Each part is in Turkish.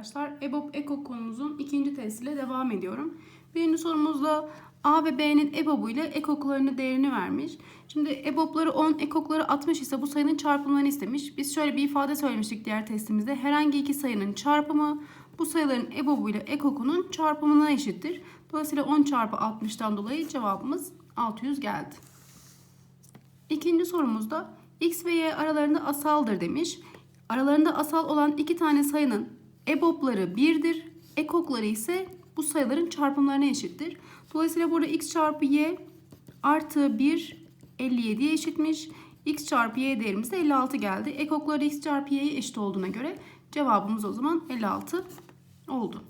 arkadaşlar. EBOB EKO konumuzun ikinci testiyle devam ediyorum. Birinci sorumuzda A ve B'nin EBOB'u ile ekoklarının değerini vermiş. Şimdi EBOB'ları 10, ekokları 60 ise bu sayının çarpımlarını istemiş. Biz şöyle bir ifade söylemiştik diğer testimizde. Herhangi iki sayının çarpımı bu sayıların EBOB'u ile ekokunun çarpımına eşittir. Dolayısıyla 10 çarpı 60'tan dolayı cevabımız 600 geldi. İkinci sorumuzda x ve y aralarında asaldır demiş. Aralarında asal olan iki tane sayının EBOB'ları 1'dir. Ekokları ise bu sayıların çarpımlarına eşittir. Dolayısıyla burada x çarpı y artı 1 57'ye eşitmiş. x çarpı y değerimiz de 56 geldi. Ekokları x çarpı y'ye eşit olduğuna göre cevabımız o zaman 56 oldu.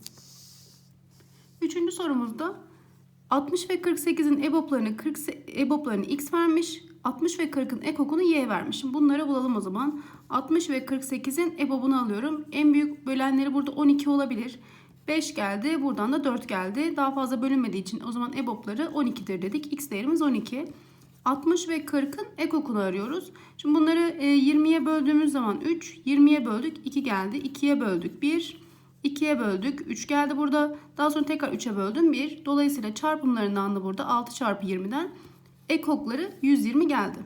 Üçüncü sorumuzda 60 ve 48'in EBOB'larını 40 EBOB'larını x vermiş. 60 ve 40'ın ekokunu y vermiş. Şimdi bunları bulalım o zaman. 60 ve 48'in EBOB'unu alıyorum. En büyük bölenleri burada 12 olabilir. 5 geldi. Buradan da 4 geldi. Daha fazla bölünmediği için o zaman EBOB'ları 12'dir dedik. X değerimiz 12. 60 ve 40'ın ekokunu arıyoruz. Şimdi bunları 20'ye böldüğümüz zaman 3, 20'ye böldük 2 geldi. 2'ye böldük 1, 2'ye böldük 3 geldi burada. Daha sonra tekrar 3'e böldüm 1. Dolayısıyla çarpımlarından da burada 6 çarpı 20'den ekokları 120 geldi.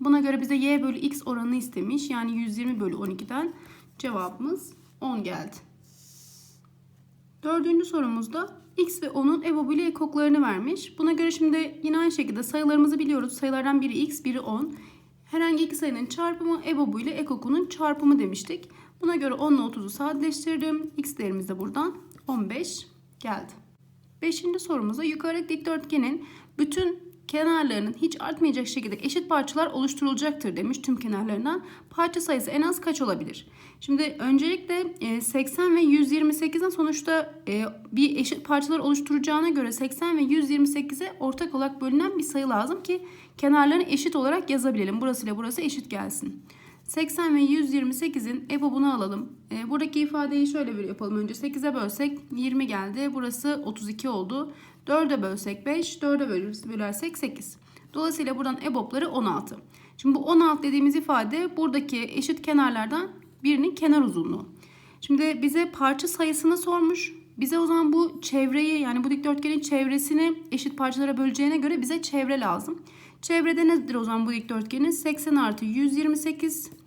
Buna göre bize y bölü x oranını istemiş. Yani 120 bölü 12'den cevabımız 10 geldi. Dördüncü sorumuzda x ve 10'un EBOB ile ekoklarını vermiş. Buna göre şimdi yine aynı şekilde sayılarımızı biliyoruz. Sayılardan biri x, biri 10. Herhangi iki sayının çarpımı EBOB ile ekokunun çarpımı demiştik. Buna göre 10 ile 30'u sadeleştirdim. X değerimiz de buradan 15 geldi. Beşinci sorumuzda yukarıdaki dikdörtgenin bütün kenarlarının hiç artmayacak şekilde eşit parçalar oluşturulacaktır demiş tüm kenarlarından. Parça sayısı en az kaç olabilir? Şimdi öncelikle 80 ve 128'in sonuçta bir eşit parçalar oluşturacağına göre 80 ve 128'e ortak olarak bölünen bir sayı lazım ki kenarlarını eşit olarak yazabilelim. Burası ile burası eşit gelsin. 80 ve 128'in EBOB'unu alalım. E, buradaki ifadeyi şöyle bir yapalım. Önce 8'e bölsek 20 geldi. Burası 32 oldu. 4'e bölsek 5, 4'e bölersek 8. Dolayısıyla buradan EBOB'ları 16. Şimdi bu 16 dediğimiz ifade buradaki eşit kenarlardan birinin kenar uzunluğu. Şimdi bize parça sayısını sormuş. Bize o zaman bu çevreyi yani bu dikdörtgenin çevresini eşit parçalara böleceğine göre bize çevre lazım. Çevrede nedir o zaman bu dikdörtgenin? 80 artı 128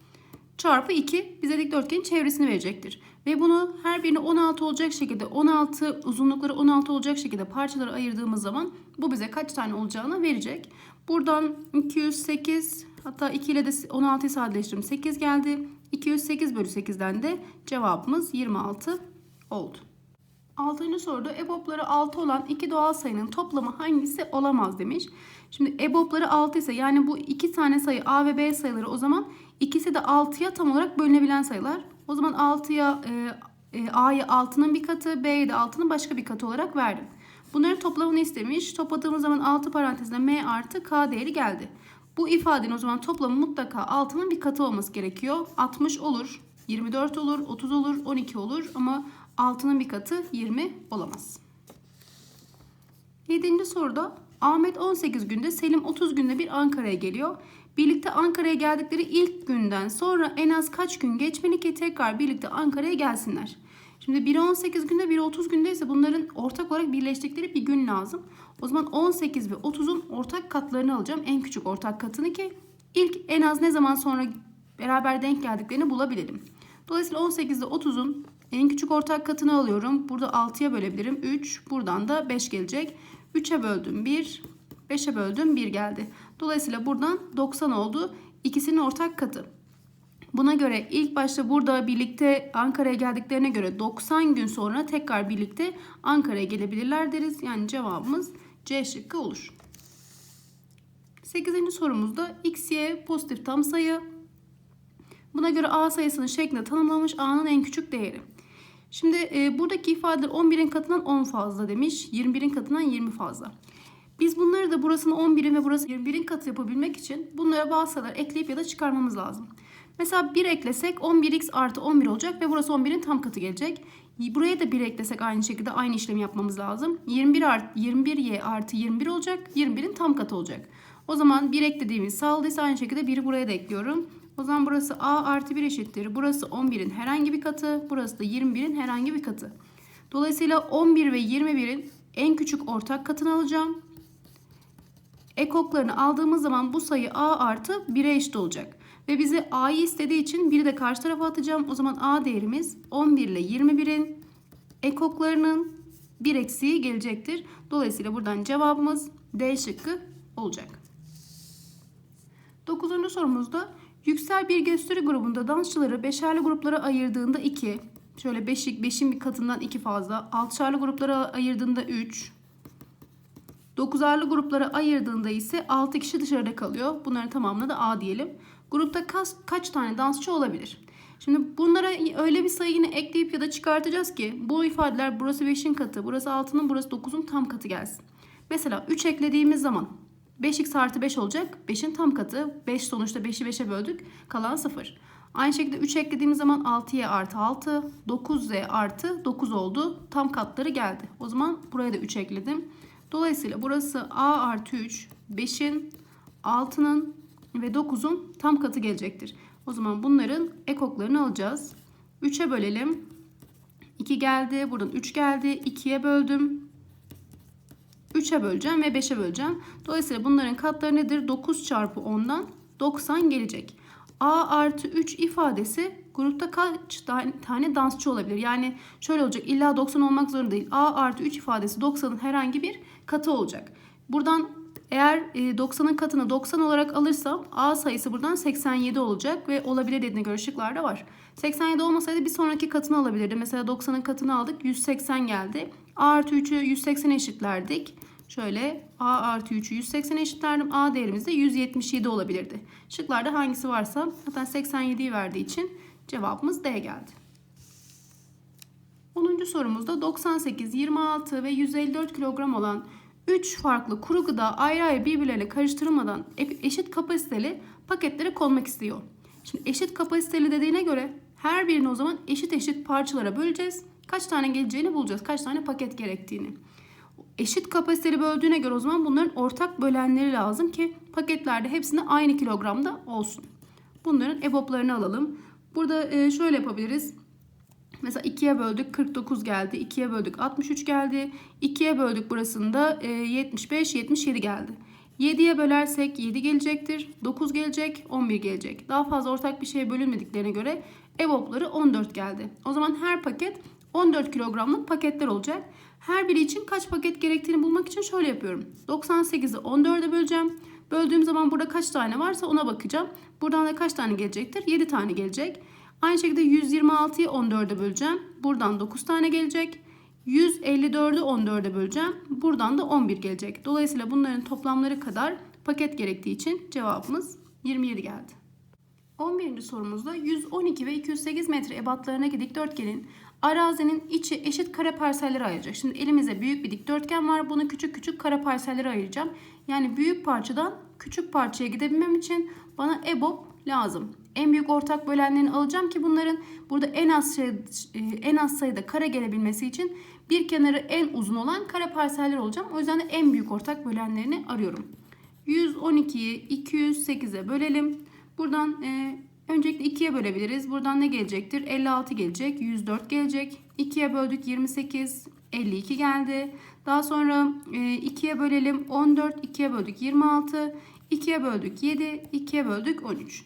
çarpı 2 bize dikdörtgenin çevresini verecektir. Ve bunu her birini 16 olacak şekilde 16 uzunlukları 16 olacak şekilde parçalara ayırdığımız zaman bu bize kaç tane olacağını verecek. Buradan 208 hatta 2 ile de 16'yı sadeleştirdim 8 geldi. 208 bölü 8'den de cevabımız 26 oldu. Altıncı soruda EBOB'ları 6 olan iki doğal sayının toplamı hangisi olamaz demiş. Şimdi EBOB'ları 6 ise yani bu iki tane sayı A ve B sayıları o zaman ikisi de 6'ya tam olarak bölünebilen sayılar. O zaman 6'ya e, e, A'yı 6'nın bir katı, B'yi de 6'nın başka bir katı olarak verdim. Bunların toplamını istemiş. Topladığımız zaman 6 parantezinde M artı K değeri geldi. Bu ifadenin o zaman toplamı mutlaka 6'nın bir katı olması gerekiyor. 60 olur, 24 olur, 30 olur, 12 olur ama 6'nın bir katı 20 olamaz. 7. soruda Ahmet 18 günde Selim 30 günde bir Ankara'ya geliyor. Birlikte Ankara'ya geldikleri ilk günden sonra en az kaç gün geçmeli ki tekrar birlikte Ankara'ya gelsinler. Şimdi biri 18 günde biri 30 günde ise bunların ortak olarak birleştikleri bir gün lazım. O zaman 18 ve 30'un ortak katlarını alacağım. En küçük ortak katını ki ilk en az ne zaman sonra beraber denk geldiklerini bulabilelim. Dolayısıyla 18 ile 30'un en küçük ortak katını alıyorum. Burada 6'ya bölebilirim. 3. Buradan da 5 gelecek. 3'e böldüm 1. 5'e böldüm 1 geldi. Dolayısıyla buradan 90 oldu. İkisinin ortak katı. Buna göre ilk başta burada birlikte Ankara'ya geldiklerine göre 90 gün sonra tekrar birlikte Ankara'ya gelebilirler deriz. Yani cevabımız C şıkkı olur. 8. sorumuzda x, y pozitif tam sayı. Buna göre A sayısının şeklinde tanımlanmış A'nın en küçük değeri. Şimdi e, buradaki ifadeler 11'in katından 10 fazla demiş. 21'in katından 20 fazla. Biz bunları da burasını 11'in ve burası 21'in katı yapabilmek için bunlara bazı sayılar ekleyip ya da çıkarmamız lazım. Mesela 1 eklesek 11x artı 11 olacak ve burası 11'in tam katı gelecek. Buraya da 1 eklesek aynı şekilde aynı işlemi yapmamız lazım. 21 art 21y artı 21 olacak. 21'in tam katı olacak. O zaman 1 eklediğimiz sağladıysa aynı şekilde 1'i buraya da ekliyorum. O zaman burası A artı 1 eşittir. Burası 11'in herhangi bir katı. Burası da 21'in herhangi bir katı. Dolayısıyla 11 ve 21'in en küçük ortak katını alacağım. Ekoklarını aldığımız zaman bu sayı A artı 1'e eşit olacak. Ve bize A'yı istediği için 1'i de karşı tarafa atacağım. O zaman A değerimiz 11 ile 21'in ekoklarının bir eksiği gelecektir. Dolayısıyla buradan cevabımız D şıkkı olacak. Dokuzuncu sorumuzda yüksel bir gösteri grubunda dansçıları beşerli gruplara ayırdığında 2, şöyle beşik, beşin bir katından 2 fazla, altışarlı gruplara ayırdığında 3, dokuzarlı gruplara ayırdığında ise 6 kişi dışarıda kalıyor. Bunların tamamına da A diyelim. Grupta kaç, kaç tane dansçı olabilir? Şimdi bunlara öyle bir sayı yine ekleyip ya da çıkartacağız ki bu ifadeler burası 5'in katı, burası 6'nın, burası 9'un tam katı gelsin. Mesela 3 eklediğimiz zaman 5x artı 5 olacak. 5'in tam katı. 5 sonuçta 5'i 5'e böldük. Kalan 0. Aynı şekilde 3 eklediğimiz zaman 6y artı 6. 9z artı 9 oldu. Tam katları geldi. O zaman buraya da 3 ekledim. Dolayısıyla burası a artı 3. 5'in, 6'nın ve 9'un tam katı gelecektir. O zaman bunların ekoklarını alacağız. 3'e bölelim. 2 geldi. Buradan 3 geldi. 2'ye böldüm. 3'e böleceğim ve 5'e böleceğim. Dolayısıyla bunların katları nedir? 9 çarpı 10'dan 90 gelecek. A artı 3 ifadesi grupta kaç tane dansçı olabilir? Yani şöyle olacak illa 90 olmak zorunda değil. A artı 3 ifadesi 90'ın herhangi bir katı olacak. Buradan eğer 90'ın katını 90 olarak alırsam A sayısı buradan 87 olacak ve olabilir dediğine göre şıklarda var. 87 olmasaydı bir sonraki katını alabilirdi. Mesela 90'ın katını aldık 180 geldi. A artı 3'ü 180 eşitlerdik. Şöyle A artı 3'ü 180 eşitlerdim. A değerimiz de 177 olabilirdi. Şıklarda hangisi varsa zaten 87'yi verdiği için cevabımız D geldi. 10. sorumuzda 98, 26 ve 154 kilogram olan 3 farklı kuru gıda ayrı ayrı birbirleriyle karıştırılmadan eşit kapasiteli paketlere konmak istiyor. Şimdi eşit kapasiteli dediğine göre her birini o zaman eşit eşit parçalara böleceğiz. Kaç tane geleceğini bulacağız. Kaç tane paket gerektiğini. Eşit kapasiteli böldüğüne göre o zaman bunların ortak bölenleri lazım ki paketlerde hepsine aynı kilogramda olsun. Bunların EBOB'larını alalım. Burada e, şöyle yapabiliriz. Mesela 2'ye böldük 49 geldi. 2'ye böldük 63 geldi. 2'ye böldük burasında 75 77 geldi. 7'ye bölersek 7 gelecektir. 9 gelecek, 11 gelecek. Daha fazla ortak bir şeye bölünmediklerine göre EBOB'ları 14 geldi. O zaman her paket 14 kilogramlık paketler olacak. Her biri için kaç paket gerektiğini bulmak için şöyle yapıyorum. 98'i 14'e böleceğim. Böldüğüm zaman burada kaç tane varsa ona bakacağım. Buradan da kaç tane gelecektir? 7 tane gelecek. Aynı şekilde 126'yı 14'e böleceğim. Buradan 9 tane gelecek. 154'ü 14'e böleceğim. Buradan da 11 gelecek. Dolayısıyla bunların toplamları kadar paket gerektiği için cevabımız 27 geldi. 11. sorumuzda 112 ve 208 metre ebatlarına dikdörtgenin arazinin içi eşit kare parsellere ayıracak. Şimdi elimizde büyük bir dikdörtgen var. Bunu küçük küçük kare parsellere ayıracağım. Yani büyük parçadan küçük parçaya gidebilmem için bana EBOB lazım. En büyük ortak bölenlerini alacağım ki bunların burada en az şey, en az sayıda kare gelebilmesi için bir kenarı en uzun olan kare parseller olacağım. O yüzden de en büyük ortak bölenlerini arıyorum. 112'yi 208'e bölelim. Buradan e, öncelikle 2'ye bölebiliriz. Buradan ne gelecektir? 56 gelecek, 104 gelecek. 2'ye böldük 28, 52 geldi. Daha sonra e, 2'ye bölelim 14, 2'ye böldük 26, 2'ye böldük 7, 2'ye böldük 13.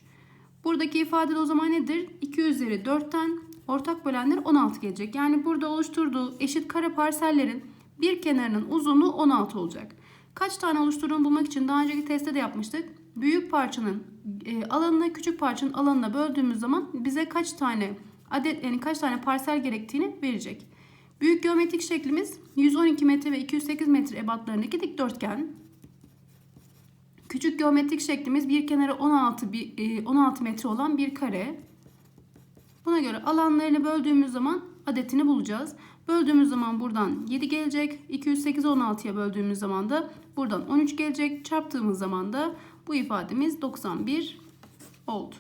Buradaki ifade o zaman nedir? 2 üzeri 4'ten ortak bölenler 16 gelecek. Yani burada oluşturduğu eşit kare parsellerin bir kenarının uzunluğu 16 olacak. Kaç tane oluşturduğunu bulmak için daha önceki testte de yapmıştık. Büyük parçanın e, alanına küçük parçanın alanına böldüğümüz zaman bize kaç tane adet yani kaç tane parsel gerektiğini verecek. Büyük geometrik şeklimiz 112 metre ve 208 metre ebatlarındaki dikdörtgen. Küçük geometrik şeklimiz bir kenarı 16 bir 16 metre olan bir kare. Buna göre alanlarını böldüğümüz zaman adetini bulacağız. Böldüğümüz zaman buradan 7 gelecek. 208 16'ya böldüğümüz zaman da buradan 13 gelecek. Çarptığımız zaman da bu ifademiz 91 oldu.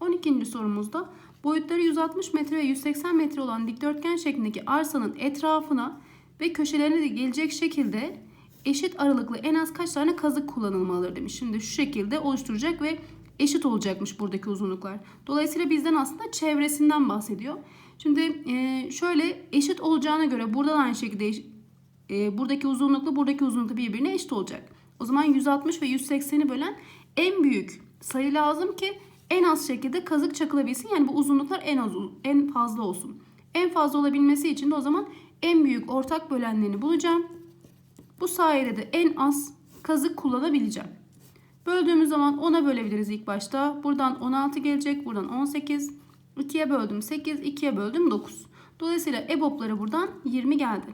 12. sorumuzda boyutları 160 metre ve 180 metre olan dikdörtgen şeklindeki arsanın etrafına ve köşelerine de gelecek şekilde eşit aralıklı en az kaç tane kazık kullanılmalıdır demiş. Şimdi şu şekilde oluşturacak ve eşit olacakmış buradaki uzunluklar. Dolayısıyla bizden aslında çevresinden bahsediyor. Şimdi e, şöyle eşit olacağına göre burada da aynı şekilde e, buradaki uzunlukla buradaki uzunlukla birbirine eşit olacak. O zaman 160 ve 180'i bölen en büyük sayı lazım ki en az şekilde kazık çakılabilsin. Yani bu uzunluklar en az en fazla olsun. En fazla olabilmesi için de o zaman en büyük ortak bölenlerini bulacağım. Bu sayede de en az kazık kullanabileceğim. Böldüğümüz zaman 10'a bölebiliriz ilk başta. Buradan 16 gelecek. Buradan 18. 2'ye böldüm 8. 2'ye böldüm 9. Dolayısıyla EBOB'ları buradan 20 geldi.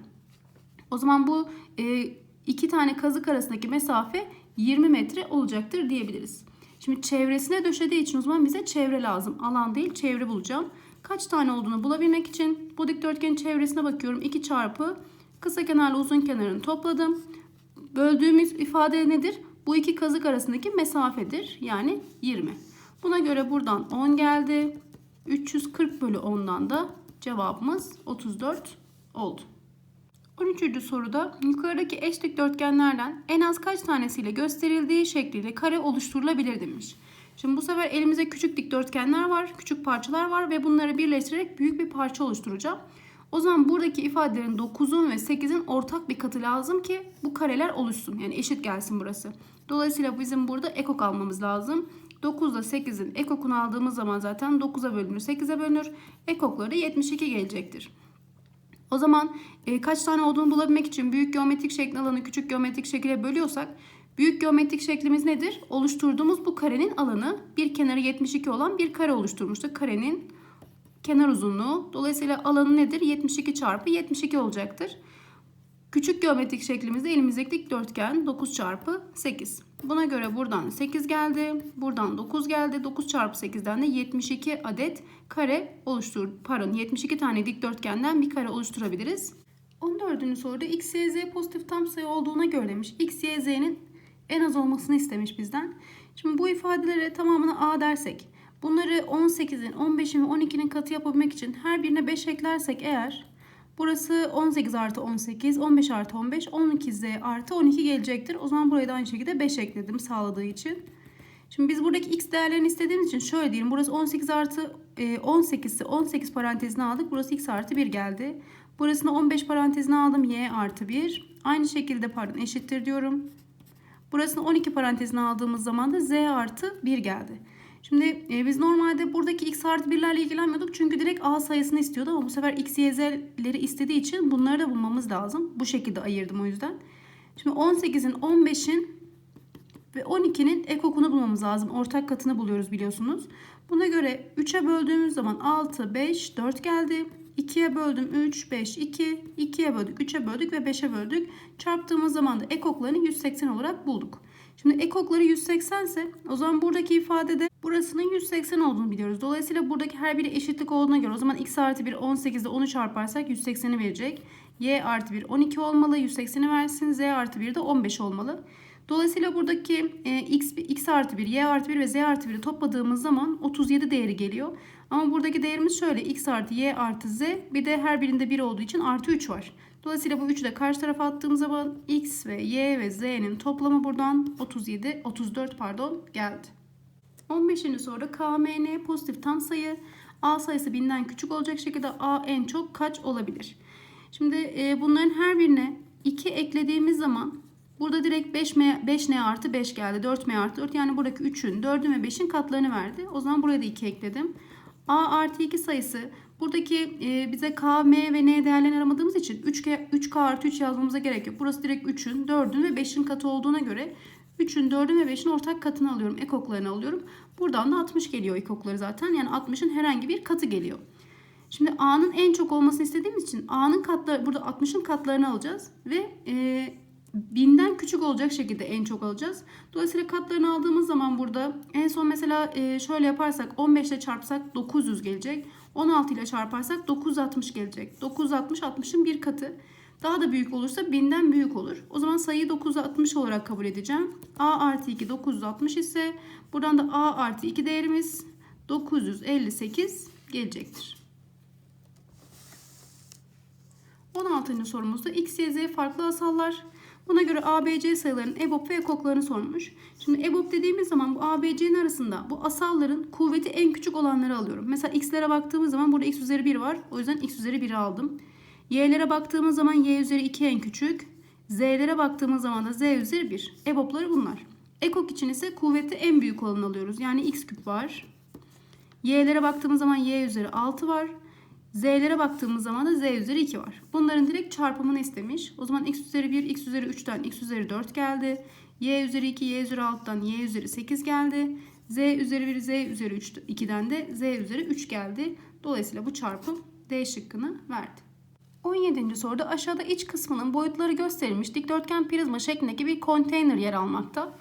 O zaman bu e, iki tane kazık arasındaki mesafe 20 metre olacaktır diyebiliriz. Şimdi çevresine döşediği için o zaman bize çevre lazım. Alan değil çevre bulacağım. Kaç tane olduğunu bulabilmek için bu dikdörtgenin çevresine bakıyorum. 2 çarpı kısa kenarla uzun kenarını topladım. Böldüğümüz ifade nedir? Bu iki kazık arasındaki mesafedir. Yani 20. Buna göre buradan 10 geldi. 340 bölü 10'dan da cevabımız 34 oldu. 13. soruda yukarıdaki eş dikdörtgenlerden en az kaç tanesiyle gösterildiği şekliyle kare oluşturulabilir demiş. Şimdi bu sefer elimizde küçük dikdörtgenler var, küçük parçalar var ve bunları birleştirerek büyük bir parça oluşturacağım. O zaman buradaki ifadelerin 9'un ve 8'in ortak bir katı lazım ki bu kareler oluşsun. Yani eşit gelsin burası. Dolayısıyla bizim burada ekok almamız lazım. 9 ile 8'in ekokunu aldığımız zaman zaten 9'a bölünür, 8'e bölünür. Ekokları 72 gelecektir. O zaman e, kaç tane olduğunu bulabilmek için büyük geometrik şekil alanı küçük geometrik şekile bölüyorsak büyük geometrik şeklimiz nedir? Oluşturduğumuz bu karenin alanı bir kenarı 72 olan bir kare oluşturmuştuk. Karenin kenar uzunluğu. Dolayısıyla alanı nedir? 72 çarpı 72 olacaktır. Küçük geometrik şeklimizde elimizdeki dikdörtgen 9 çarpı 8. Buna göre buradan 8 geldi. Buradan 9 geldi. 9 çarpı 8'den de 72 adet kare oluştur. Pardon 72 tane dikdörtgenden bir kare oluşturabiliriz. 14. soruda x, y, z pozitif tam sayı olduğuna göre demiş. x, y, z'nin en az olmasını istemiş bizden. Şimdi bu ifadelere tamamına a dersek. Bunları 18'in, 15'in ve 12'nin katı yapabilmek için her birine 5 eklersek eğer Burası 18 artı 18, 15 artı 15, 12z artı 12 gelecektir. O zaman buraya da aynı şekilde 5 ekledim sağladığı için. Şimdi biz buradaki x değerlerini istediğimiz için şöyle diyelim. Burası 18 artı 18 ise 18 parantezine aldık. Burası x artı 1 geldi. Burasını 15 parantezine aldım. y artı 1. Aynı şekilde pardon eşittir diyorum. Burasını 12 parantezine aldığımız zaman da z artı 1 geldi. Şimdi e, biz normalde buradaki x artı birlerle ilgilenmiyorduk. Çünkü direkt a sayısını istiyordu ama bu sefer x, y, z'leri istediği için bunları da bulmamız lazım. Bu şekilde ayırdım o yüzden. Şimdi 18'in, 15'in ve 12'nin ekokunu bulmamız lazım. Ortak katını buluyoruz biliyorsunuz. Buna göre 3'e böldüğümüz zaman 6, 5, 4 geldi. 2'ye böldüm 3, 5, 2. 2'ye böldük, 3'e böldük ve 5'e böldük. Çarptığımız zaman da ekoklarını 180 olarak bulduk. Şimdi ekokları 180 ise o zaman buradaki ifadede burasının 180 olduğunu biliyoruz. Dolayısıyla buradaki her biri eşitlik olduğuna göre o zaman x artı 1 18'de 10'u çarparsak 180'i verecek. y artı 1 12 olmalı. 180'i versin. z artı 1 de 15 olmalı. Dolayısıyla buradaki e, x, x artı 1, y artı 1 ve z artı 1'i topladığımız zaman 37 değeri geliyor. Ama buradaki değerimiz şöyle x artı y artı z bir de her birinde 1 olduğu için artı 3 var. Dolayısıyla bu 3'ü de karşı tarafa attığım zaman x ve y ve z'nin toplamı buradan 37, 34 pardon geldi. 15. soruda KMN pozitif tam sayı. A sayısı binden küçük olacak şekilde A en çok kaç olabilir? Şimdi e, bunların her birine 2 eklediğimiz zaman burada direkt 5M, 5N artı 5 geldi. 4M artı 4 yani buradaki 3'ün, 4'ün ve 5'in katlarını verdi. O zaman buraya da 2 ekledim. A artı 2 sayısı buradaki e, bize K, M ve N değerlerini aramadığımız için 3K, 3K artı 3 yazmamıza gerek yok. Burası direkt 3'ün, 4'ün ve 5'in katı olduğuna göre 3'ün, 4'ün ve 5'in ortak katını alıyorum. Ekoklarını alıyorum. Buradan da 60 geliyor ekokları zaten. Yani 60'ın herhangi bir katı geliyor. Şimdi A'nın en çok olmasını istediğimiz için A'nın katları burada 60'ın katlarını alacağız ve e, binden küçük olacak şekilde en çok alacağız. Dolayısıyla katlarını aldığımız zaman burada en son mesela e, şöyle yaparsak 15 ile çarpsak 900 gelecek. 16 ile çarparsak 960 gelecek. 960 60'ın bir katı. Daha da büyük olursa binden büyük olur. O zaman sayıyı 960 olarak kabul edeceğim. A artı 2 960 ise buradan da A artı 2 değerimiz 958 gelecektir. 16. sorumuzda x, y, z farklı asallar. Buna göre ABC sayılarının EBOB ve ekoklarını sormuş. Şimdi EBOB dediğimiz zaman bu ABC'nin arasında bu asalların kuvveti en küçük olanları alıyorum. Mesela x'lere baktığımız zaman burada x üzeri 1 var. O yüzden x üzeri 1'i aldım. Y'lere baktığımız zaman y üzeri 2 en küçük. Z'lere baktığımız zaman da z üzeri 1. EBOB'ları bunlar. Ekok için ise kuvveti en büyük olanı alıyoruz. Yani x küp var. Y'lere baktığımız zaman y üzeri 6 var. Z'lere baktığımız zaman da z üzeri 2 var. Bunların direkt çarpımını istemiş. O zaman x üzeri 1, x üzeri 3'ten x üzeri 4 geldi. Y üzeri 2, y üzeri 6'dan y üzeri 8 geldi. Z üzeri 1, z üzeri 3, 2'den de z üzeri 3 geldi. Dolayısıyla bu çarpım D şıkkını verdi. 17. soruda aşağıda iç kısmının boyutları gösterilmiş dikdörtgen prizma şeklindeki bir konteyner yer almakta.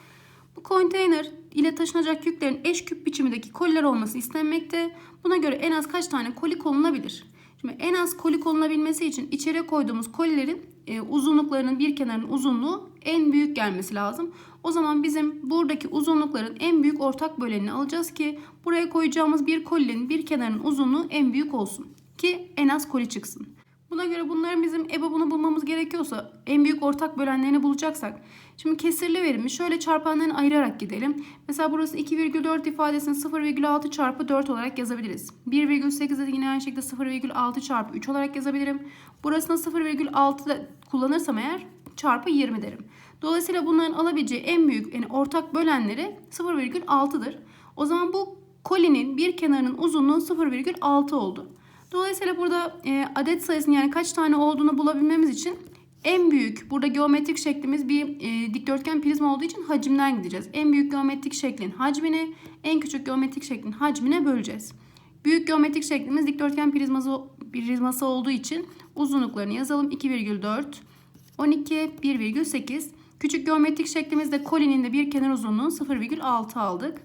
Bu konteyner ile taşınacak yüklerin eş küp biçimindeki koliler olması istenmekte. Buna göre en az kaç tane koli konulabilir? Şimdi en az koli konulabilmesi için içeri koyduğumuz kolilerin e, uzunluklarının bir kenarının uzunluğu en büyük gelmesi lazım. O zaman bizim buradaki uzunlukların en büyük ortak bölenini alacağız ki buraya koyacağımız bir kolinin bir kenarının uzunluğu en büyük olsun ki en az koli çıksın. Buna göre bunların bizim EBOB'unu bulmamız gerekiyorsa en büyük ortak bölenlerini bulacaksak şimdi kesirli verimi şöyle çarpanlarını ayırarak gidelim. Mesela burası 2,4 ifadesini 0,6 çarpı 4 olarak yazabiliriz. 1,8'de de yine aynı şekilde 0,6 çarpı 3 olarak yazabilirim. Burasına 0,6 da kullanırsam eğer çarpı 20 derim. Dolayısıyla bunların alabileceği en büyük yani ortak bölenleri 0,6'dır. O zaman bu kolinin bir kenarının uzunluğu 0,6 oldu. Dolayısıyla burada e, adet sayısının yani kaç tane olduğunu bulabilmemiz için en büyük burada geometrik şeklimiz bir e, dikdörtgen prizma olduğu için hacimden gideceğiz. En büyük geometrik şeklin hacmini en küçük geometrik şeklin hacmine böleceğiz. Büyük geometrik şeklimiz dikdörtgen prizması, prizması olduğu için uzunluklarını yazalım. 2,4, 12, 1,8. Küçük geometrik şeklimizde kolinin de bir kenar uzunluğu 0,6 aldık.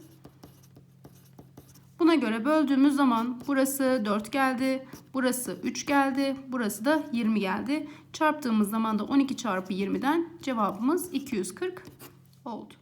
Buna göre böldüğümüz zaman burası 4 geldi, burası 3 geldi, burası da 20 geldi. Çarptığımız zaman da 12 çarpı 20'den cevabımız 240 oldu.